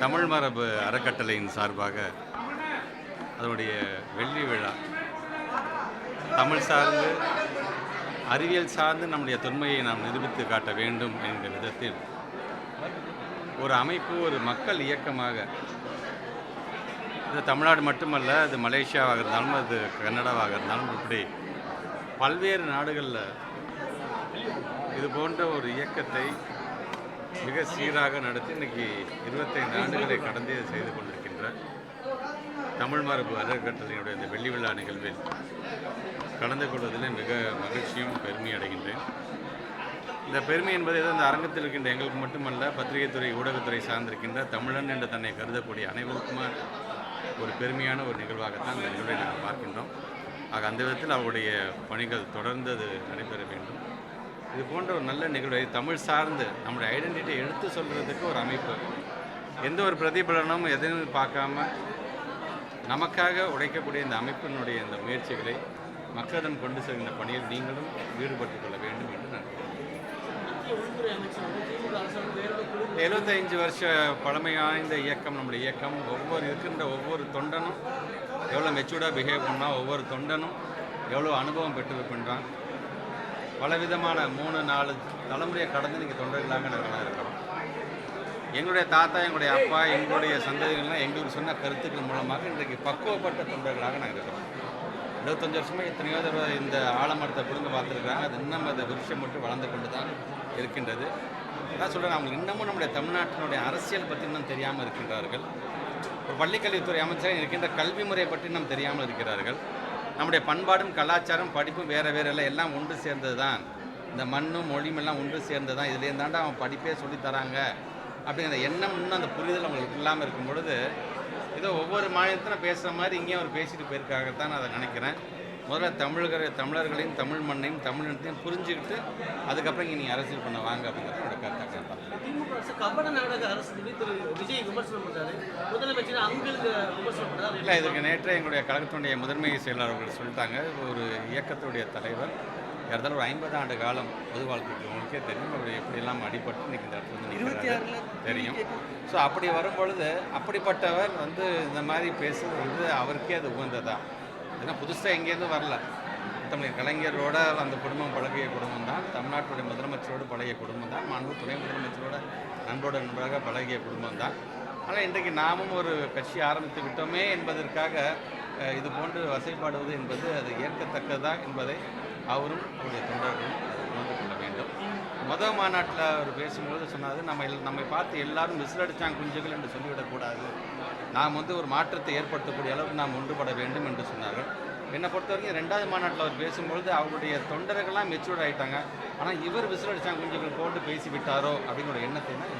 தமிழ் மரபு அறக்கட்டளையின் சார்பாக அதனுடைய வெள்ளி விழா. தமிழ் சார்ந்து அறிவியல் சார்ந்து நம்முடைய தொன்மையை நாம் நிரூபித்து காட்ட வேண்டும் என்கிற விதத்தில் ஒரு அமைப்பு ஒரு மக்கள் இயக்கமாக இது தமிழ்நாடு மட்டுமல்ல அது மலேசியாவாக இருந்தாலும் அது கன்னடாவாக இருந்தாலும் இப்படி பல்வேறு நாடுகளில் இது போன்ற ஒரு இயக்கத்தை மிக சீராக நடத்தி இன்னைக்கு இருபத்தைந்து ஆண்டுகளை கடந்து செய்து கொண்டிருக்கின்ற தமிழ் மரபு அறக்கட்டளையினுடைய இந்த வெள்ளி விழா நிகழ்வில் கலந்து கொள்வதில் மிக மகிழ்ச்சியும் பெருமை அடைகின்றேன். இந்த பெருமை என்பது ஏதோ இந்த அரங்கத்தில் இருக்கின்ற எங்களுக்கு மட்டுமல்ல பத்திரிகைத்துறை ஊடகத்துறை சார்ந்திருக்கின்ற தமிழன் என்று தன்னை கருதக்கூடிய அனைவருக்குமா ஒரு பெருமையான ஒரு நிகழ்வாகத்தான் இந்த நிகழ்வை நாங்கள் பார்க்கின்றோம். ஆக அந்த விதத்தில் அவருடைய பணிகள் தொடர்ந்து அது நடைபெற வேண்டும். இது போன்ற ஒரு நல்ல நிகழ்வு தமிழ் சார்ந்து நம்முடைய ஐடென்டிட்டியை எடுத்து சொல்கிறதுக்கு ஒரு அமைப்பு. எந்த ஒரு பிரதிபலனும் எதையும் பார்க்காம நமக்காக உழைக்கக்கூடிய இந்த அமைப்பினுடைய இந்த முயற்சிகளை மக்களிடம் கொண்டு செல்கின்ற பணியில் நீங்களும் ஈடுபட்டுக் கொள்ள வேண்டும் என்று நான் எழுபத்தைஞ்சு வருஷ பழமை வாய்ந்த இயக்கம் நம்முடைய இயக்கம். ஒவ்வொரு இருக்கின்ற ஒவ்வொரு தொண்டனும் எவ்வளோ மெச்சூர்டாக பிஹேவ் பண்ணால் ஒவ்வொரு தொண்டனும் எவ்வளோ அனுபவம் பெற்றிருக்கின்றான். பலவிதமான மூணு நாலு தலைமுறையை கடந்து நீங்கள் தொண்டர்களாக நாங்கள் இருக்கிறோம் எங்களுடைய தாத்தா எங்களுடைய அப்பா எங்களுடைய சந்ததிகள்லாம் எங்களுக்கு சொன்ன கருத்துக்கள் மூலமாக இன்றைக்கு பக்குவப்பட்ட தொண்டர்களாக நாங்கள் இருக்கிறோம். இருபத்தஞ்சு வருஷமாக எத்தனையோ தடவை இந்த ஆலமரத்தை பிடுங்க பார்த்துருக்குறாங்க. அது இன்னும் அது விருஷம் மட்டும் வளர்ந்து கொண்டு தான் இருக்கின்றது. நான் சொல்கிறேன் அவங்களுக்கு இன்னமும் நம்முடைய தமிழ்நாட்டினுடைய அரசியல் பற்றி இன்னும் தெரியாமல் இருக்கின்றார்கள். ஒரு பள்ளிக்கல்வித்துறை அமைச்சர் இருக்கின்ற கல்வி முறை பற்றி இன்னும் தெரியாமல் இருக்கிறார்கள். நம்முடைய பண்பாடும் கலாச்சாரம் படிப்பும் வேறு வேறு இல்லை. எல்லாம் ஒன்று சேர்ந்தது தான் இந்த மண்ணும் மொழியும் எல்லாம் ஒன்று சேர்ந்தது தான் இதுலேருந்து தாண்டா அவன் படிப்பே சொல்லித் தராங்க. அப்படிங்கிற எண்ணம் இன்னும் அந்த புரிதல் அவங்களுக்கு இல்லாமல் இருக்கும் பொழுது ஏதோ ஒவ்வொரு மாநிலத்திலும் பேசுகிற மாதிரி இங்கேயும் அவர் பேசிட்டு போயிருக்காகத்தான் நான் அதை நினைக்கிறேன். முதல்ல தமிழர்கள் தமிழர்களையும் தமிழ் மண்ணையும் தமிழினத்தையும் புரிஞ்சுக்கிட்டு அதுக்கப்புறம் இங்கே நீங்கள் அரசியல் பண்ண வாங்க அப்படிங்கிறது என்னோட கருத்தாக தான் திமுக அரசு கபட நாடக அரசு திரு விஜய் விமர்சனம் பண்றாரு. முதலமைச்சர் அங்களுக்கு விமர்சனம் பண்றாரு. இல்லை இதுக்கு நேற்று எங்களுடைய கழகத்தினுடைய முதன்மை செயலாளர் அவர்கள் சொல்லிட்டாங்க. ஒரு இயக்கத்துடைய தலைவர் ஏறத்தாழ ஒரு ஐம்பது ஆண்டு காலம் பொது வாழ்க்கைக்கு உங்களுக்கே தெரியும். அவர் எப்படியெல்லாம் அடிபட்டு இன்னைக்கு இந்த இடத்துல தெரியும். ஸோ அப்படி வரும்பொழுது அப்படிப்பட்டவர் வந்து இந்த மாதிரி பேசுறது வந்து அவருக்கே அது உகந்ததா? ஏன்னா புதுசாக எங்கேருந்து வரல. தமிழ் கலைஞரோட அந்த குடும்பம் பழகிய குடும்பம் தான். தமிழ்நாட்டுடைய முதலமைச்சரோடு பழகிய குடும்பம் தான். மாண்பு துணை முதலமைச்சரோட நண்போட நண்பராக பழகிய குடும்பம் தான். ஆனால் இன்றைக்கு நாமும் ஒரு கட்சி ஆரம்பித்து விட்டோமே என்பதற்காக இது போன்று வசைப்பாடுவது என்பது அது ஏற்கத்தக்கதா என்பதை அவரும் அவருடைய தொண்டர்களும் உணர்ந்து கொள்ள வேண்டும். மொதல் மாநாட்டில் அவர் பேசும்போது சொன்னார் நம்ம நம்மை பார்த்து எல்லாரும் விசிலடிச்சாங்க குஞ்சுகள் என்று சொல்லிவிடக்கூடாது. நாம் வந்து ஒரு மாற்றத்தை ஏற்படுத்தக்கூடிய அளவுக்கு நாம் ஒன்றுபட வேண்டும் என்று சொன்னார்கள். என்னை பொறுத்த வரைக்கும் ரெண்டாவது மாநாட்டில் அவர் பேசும்பொழுது அவருடைய தொண்டர்கள்லாம் மெச்சூர்ட் ஆகிட்டாங்க ஆனால் இவர் விசிலடிச்சாங்க குஞ்சுகள் போட்டு பேசிவிட்டாரோ அப்படிங்கிற எண்ணத்தை தான்